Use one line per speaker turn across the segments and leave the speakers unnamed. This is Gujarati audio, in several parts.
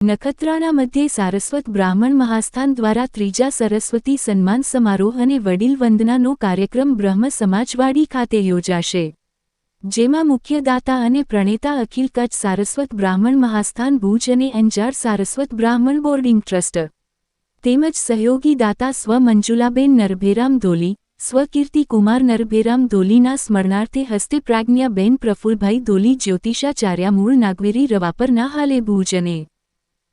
નખત્રાણા મધ્યે સારસ્વત બ્રાહ્મણ મહાસ્થાન દ્વારા ત્રીજા સરસ્વતી સન્માન સમારોહ અને વડીલ વંદનાનો કાર્યક્રમ બ્રહ્મ સમાજવાડી ખાતે યોજાશે. જેમાં મુખ્ય દાતા અને પ્રણેતા અખિલ કચ્છ સારસ્વત બ્રાહ્મણ મહાસ્થાન ભુજ અને અંજાર સારસ્વત બ્રાહ્મણ બોર્ડિંગ ટ્રસ્ટ તેમજ સહયોગી દાતા સ્વ મંજુલાબેન નરભેરામ ધોલી સ્વકીર્તિ કુમાર નરભેરામ ધોલીના સ્મરણાર્થે હસ્તે પ્રાજ્ઞાબેન પ્રફુલભાઈ ધોલી જ્યોતિષાચાર્યા મૂળ નાગવેરી રવાપરના હાલે ભુજ અને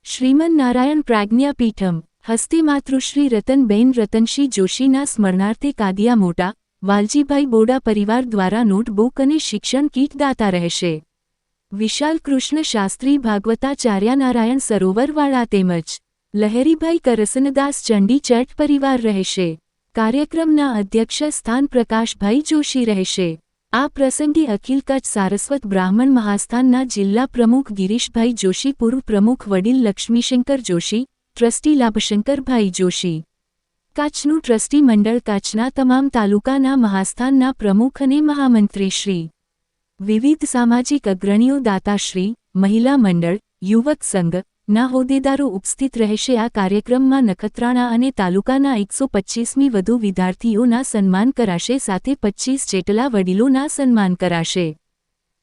શ્રીમન નારાયણ પ્રાજ્ઞાપીઠમ હસ્તે માતૃશ્રી રતનબેન રતનશી જોશીના સ્મરણાર્થે કાદિયા મોટા, વાલજીભાઈ બોડા પરિવાર દ્વારા નોટબુક અને શિક્ષણ કીટ દાતા રહેશે. વિશાલ કૃષ્ણ શાસ્ત્રી ભાગવતાચાર્યા નારાયણ સરોવરવાળા તેમજ લહેરીભાઈ કરસનદાસ ચંડી ચેટ પરિવાર રહેશે. કાર્યક્રમના અધ્યક્ષ સ્થાન પ્રકાશભાઈ જોશી રહેશે. આ પ્રસંગે અખિલ કચ્છ સારસ્વત બ્રાહ્મણ મહાસ્થાનના જિલ્લા પ્રમુખ ગિરીશભાઈ જોશી, પૂર્વ પ્રમુખ વડીલ લક્ષ્મીશંકર જોશી, ટ્રસ્ટી લાભશંકરભાઈ જોશી. કચ્છનું ટ્રસ્ટી મંડળ કચ્છના તમામ તાલુકાના મહાસ્થાનના પ્રમુખ અને મહામંત્રીશ્રી વિવિધ સામાજિક અગ્રણીઓ દાતાશ્રી મહિલા મંડળ, યુવક સંઘ ના હોદ્દેદારો ઉપસ્થિત રહેશે આ કાર્યક્રમમાં નખત્રાણા અને તાલુકાના એકસો પચ્ચીસમી વધુ વિદ્યાર્થીઓના સન્માન કરાશે સાથે પચ્ચીસ જેટલા વડીલોના સન્માન કરાશે.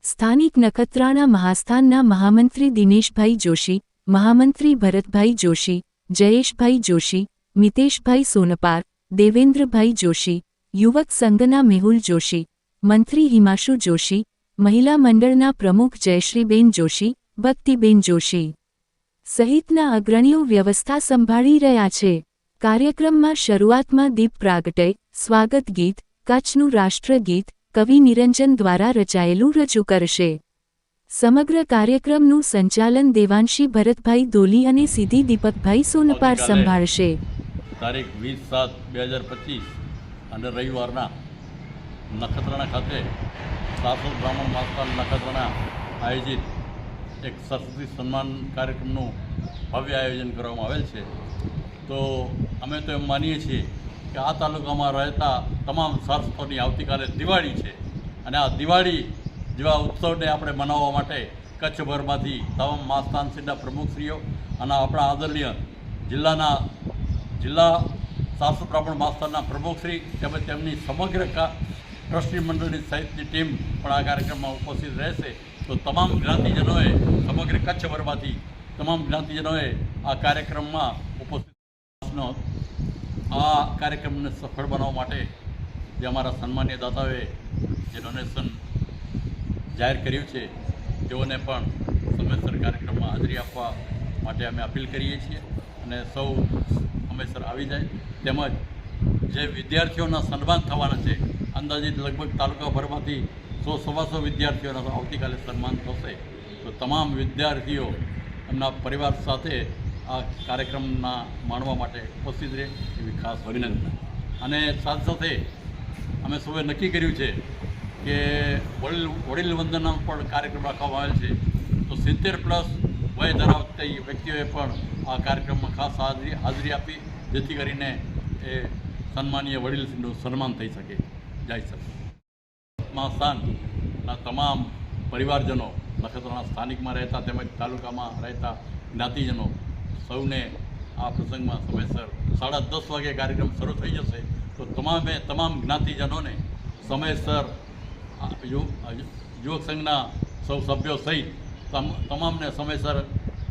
સ્થાનિક નખત્રાણા મહાસ્થાનના મહામંત્રી દિનેશભાઈ જોશી, મહામંત્રી ભરતભાઈ જોશી, જયેશભાઈ જોશી, મિતેશભાઈ સોનપાર, દેવેન્દ્રભાઈ જોશી, યુવક સંઘના મેહુલ જોશી, મંત્રી હિમાશુ જોશી, મહિલા મંડળના પ્રમુખ જયશ્રીબેન જોશી, ભક્તિબેન જોશી. સહિતના અગ્રણીઓ વ્યવસ્થા સંભાળી રહ્યા છે. કાર્યક્રમમાં શરૂઆતમાં દીપ પ્રાગટય સ્વાગત ગીત કચ્છનું રાષ્ટ્રગીત કવિ નિરંજન દ્વારા રચાયેલું રજૂ કરશે. સમગ્ર કાર્યક્રમનું સંચાલન દેવાંશી ભરતભાઈ દોલી અને સિદ્ધિ દીપકભાઈ સોનપાર સંભાળશે.
તારીખ વીસ સાત બે હજાર પચીસ અને રવિવારના નખત્રાણા ખાતે સાસુ બ્રાહ્મણ માસ્તાન નખત્રાણા આયોજિત એક સરસ્વતી સન્માન કાર્યક્રમનું ભવ્ય આયોજન કરવામાં આવેલ છે. તો અમે તો એમ માનીએ છીએ કે આ તાલુકામાં રહેતા તમામ સારસ્વતોની આવતીકાલે દિવાળી છે અને આ દિવાળી જેવા ઉત્સવને આપણે મનાવવા માટે કચ્છભરમાંથી તમામ માસ્તાનશ્રીના પ્રમુખશ્રીઓ અને આપણા આદરણીય જિલ્લાના જિલ્લા સાસુ બ્રાહ્મણ માસ્તરના પ્રમુખશ્રી તેમજ તેમની સમગ્ર ટ્રસ્ટી મંડળની સહિતની ટીમ પણ આ કાર્યક્રમમાં ઉપસ્થિત રહેશે. તો તમામ જ્ઞાતિજનોએ સમગ્ર કચ્છભરમાંથી તમામ જ્ઞાતિજનોએ આ કાર્યક્રમમાં ઉપસ્થિત આ કાર્યક્રમને સફળ બનાવવા માટે જે અમારા સન્માન્ય દાતાઓએ જે ડોનેશન જાહેર કર્યું છે, તેઓને પણ સમયસર કાર્યક્રમમાં હાજરી આપવા માટે અમે અપીલ કરીએ છીએ અને સૌ સમયસર આવી જાય. તેમજ જે વિદ્યાર્થીઓના સન્માન થવાના છે, અંદાજિત લગભગ તાલુકાભરમાંથી સો સવાસો વિદ્યાર્થીઓના આવતીકાલે સન્માન થશે. તો તમામ વિદ્યાર્થીઓ એમના પરિવાર સાથે આ કાર્યક્રમના માણવા માટે ઉપસ્થિત રહે એવી ખાસ અભિનંદન. અને સાથે સાથે અમે સૌએ નક્કી કર્યું છે કે વડીલ વડીલ વંદના પણ કાર્યક્રમ રાખવામાં આવેલ છે. તો સિત્તેર પ્લસ વય ધરાવતી વ્યક્તિઓએ પણ આ કાર્યક્રમમાં ખાસ હાજરી હાજરી આપી, જેથી કરીને એ સન્માનીય વડીલનું સન્માન થઈ શકે. જય સર સ્થાનના તમામ પરિવારજનો, નખત્રાણા સ્થાનિકમાં રહેતા તેમજ તાલુકામાં રહેતા જ્ઞાતિજનો, સૌને આ પ્રસંગમાં સમયસર સાડા દસ વાગે કાર્યક્રમ શરૂ થઈ જશે. તો તમામે, તમામ જ્ઞાતિજનોને સમયસર યુવક સંઘના સૌ સભ્યો સહિત તમ- તમામને સમયસર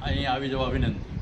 અહીં આવી જવા વિનંતી.